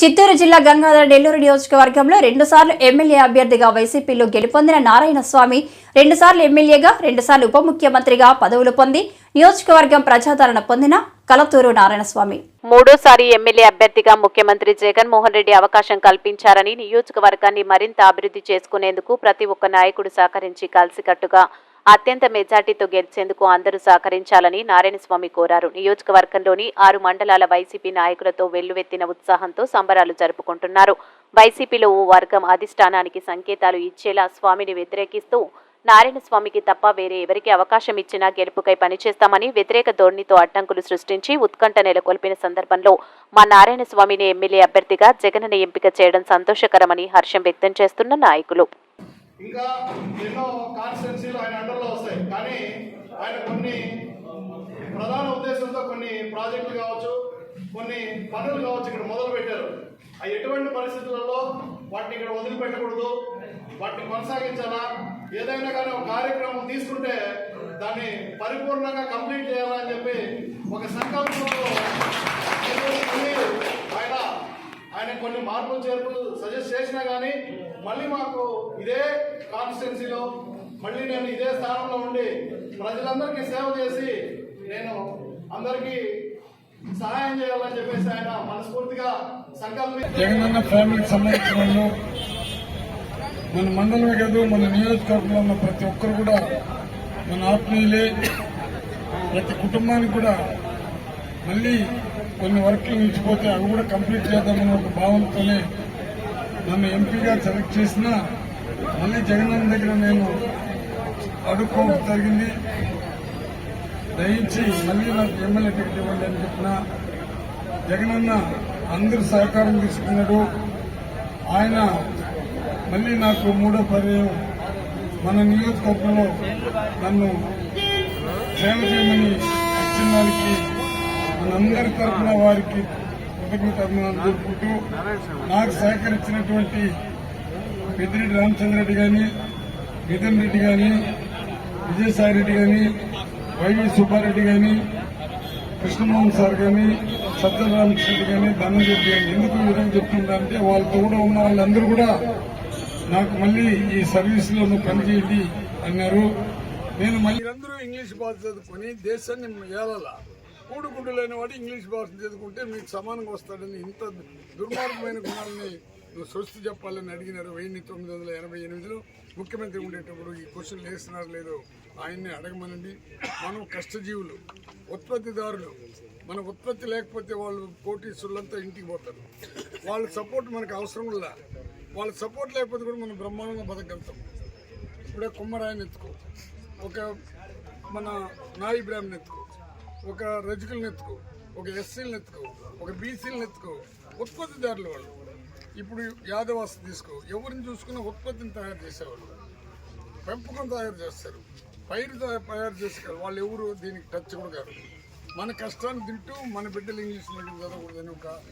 చిత్తూరు జిల్లా గంగాధర నెల్లూరు నియోజకవర్గంలో రెండుసార్లు ఎమ్మెల్యే అభ్యర్థిగా వైసీపీలో గెలుపొందిన నారాయణస్వామి రెండుసార్లు ఎమ్మెల్యేగా రెండుసార్లు ఉప ముఖ్యమంత్రిగా పదవులు పొంది నియోజకవర్గం ప్రజాదరణ పొందిన కలతూరు నారాయణస్వామి. మూడోసారి ఎమ్మెల్యే అభ్యర్థిగా ముఖ్యమంత్రి జగన్మోహన్ రెడ్డి అవకాశం కల్పించారని నియోజకవర్గాన్ని మరింత అభివృద్ధి చేసుకునేందుకు ప్రతి ఒక్క నాయకుడు సహకరించి కలిసికట్టుగా అత్యంత మెజార్టీతో గెలిచేందుకు అందరూ సహకరించాలని నారాయణస్వామి కోరారు. నియోజకవర్గంలోని ఆరు మండలాల వైసీపీ నాయకులతో వెల్లువెత్తిన ఉత్సాహంతో సంబరాలు జరుపుకుంటున్నారు. వైసీపీలో ఓ వర్గం అధిష్టానానికి సంకేతాలు ఇచ్చేలా స్వామిని వ్యతిరేకిస్తూ నారాయణస్వామికి తప్ప వేరే ఎవరికి అవకాశం ఇచ్చినా గెలుపుకై పనిచేస్తామని వ్యతిరేక ధోరణితో అడ్డంకులు సృష్టించి ఉత్కంఠ నెలకొల్పిన సందర్భంలో మా నారాయణస్వామిని ఎమ్మెల్యే అభ్యర్థిగా జగనన్న ఎంపిక చేయడం సంతోషకరమని హర్షం వ్యక్తం చేస్తున్న నాయకులు. ఇంకా ఎన్నో కాన్స్టిట్యున్సీలు ఆయన అండర్లో వస్తాయి. కానీ ఆయన కొన్ని ప్రధాన ఉద్దేశంతో కొన్ని ప్రాజెక్టులు కావచ్చు కొన్ని పనులు కావచ్చు ఇక్కడ మొదలు పెట్టారు. అవి ఎటువంటి పరిస్థితులలో వాటిని ఇక్కడ వదిలిపెట్టకూడదు వాటిని కొనసాగించాలా ఏదైనా కానీ ఒక కార్యక్రమం తీసుకుంటే దాన్ని పరిపూర్ణంగా కంప్లీట్ చేయాలని చెప్పి ఒక సంకల్పంలో ఆయన కొన్ని మార్పులు చేర్పులు సజెస్ట్ చేసినా కానీ మళ్ళీ మాకు ఇదే కాన్స్టిట్యున్సీలో మళ్ళీ నేను ఇదే స్థానంలో ఉండి ప్రజలందరికీ సేవ చేసి నేను అందరికీ సహాయం చేయాలని చెప్పేసి ఆయన మనస్ఫూర్తిగా సంకల్పం ఫ్యామిలీకి సంబంధించిన మన మండలమే కాదు మన నియోజకవర్గంలో ఉన్న ప్రతి ఒక్కరు కూడా మన ఆత్మీయులే ప్రతి కుటుంబానికి కూడా మళ్ళీ కొన్ని వర్క్లు నిలిచిపోతే అవి కూడా కంప్లీట్ చేద్దామని ఒక భావంతోనే నన్ను ఎంపీగా సెలెక్ట్ చేసిన మళ్ళీ జగనన్న దగ్గర నేను అడుక్కోవడం జరిగింది. దయించి మళ్ళీ నాకు ఎమ్మెల్యే టికెట్ ఇవ్వండి అని చెప్పిన జగనన్న అందరి సహకారం తీసుకున్నాడు. ఆయన మళ్ళీ నాకు మూడో పర్యాయం మన నియోజకవర్గంలో నన్ను సేవ చేయమని వచ్చిన వారికి మనందరి తరఫున వారికి కృతజ్ఞత అభినందనలు తెలుపుకుంటూ నాకు సహకరించినటువంటి పెద్దిరెడ్డి రామచంద్రరెడ్డి గాని నితిన్ రెడ్డి గాని విజయసాయి రెడ్డి గాని వైవి సుబ్బారెడ్డి గాని కృష్ణమోహన్ సార్ కానీ సత్య రామకృష్ణ కానీ ధనంజయ్ కానీ ఎందుకు ఈ విధంగా చెప్తున్నారంటే వాళ్ళతో కూడా ఉన్న వాళ్ళందరూ కూడా నాకు మళ్ళీ ఈ సర్వీస్లో నువ్వు పనిచేయండి అన్నారు. నేను మళ్ళీ అందరూ ఇంగ్లీష్ భాష చదువుకొని దేశాన్ని ఏలాల? కూడుకుంటూ లేనివాడు ఇంగ్లీష్ భాష చదువుకుంటే మీకు సమానంగా వస్తాడని ఇంత దుర్మార్గమైన గుణాలని నువ్వు స్వస్తి చెప్పాలని అడిగినారు వెయ్యి తొమ్మిది వందల ఎనభై ఎనిమిదిలో ముఖ్యమంత్రి ఉండేటప్పుడు ఈ క్వశ్చన్ వేస్తున్నారు లేదో ఆయన్ని అడగమనండి. మనం కష్టజీవులు ఉత్పత్తిదారులు మన ఉత్పత్తి లేకపోతే వాళ్ళు కోటీశ్వరులంతా ఇంటికి పోతారు. వాళ్ళ సపోర్ట్ మనకు అవసరం లేదా వాళ్ళ సపోర్ట్ లేకపోతే కూడా మనం బ్రహ్మాండంగా బతకగలుగుతాం. ఇప్పుడే కుమ్మరాయని ఎత్తుకో. ఒక మన నాయి బ్రాహ్మణ్ ఎత్తుకో. ఒక రజకులను ఎత్తుకో ఒక ఎస్సీలను ఎత్తుకో ఒక బీసీలను ఎత్తుకో ఉత్పత్తిదారులు వాళ్ళు. ఇప్పుడు యాదవాస్ తీసుకో ఎవరిని చూసుకున్న ఉత్పత్తిని తయారు చేసేవాళ్ళు. పెంపకం తయారు చేస్తారు. పైరు తయారు చేసే వాళ్ళు ఎవరు దీనికి టచ్ కూడా కాదు. మన కష్టాన్ని తింటూ మన బిడ్డలు ఇంగ్లీష్ మీడియం చదవకూడదని ఒక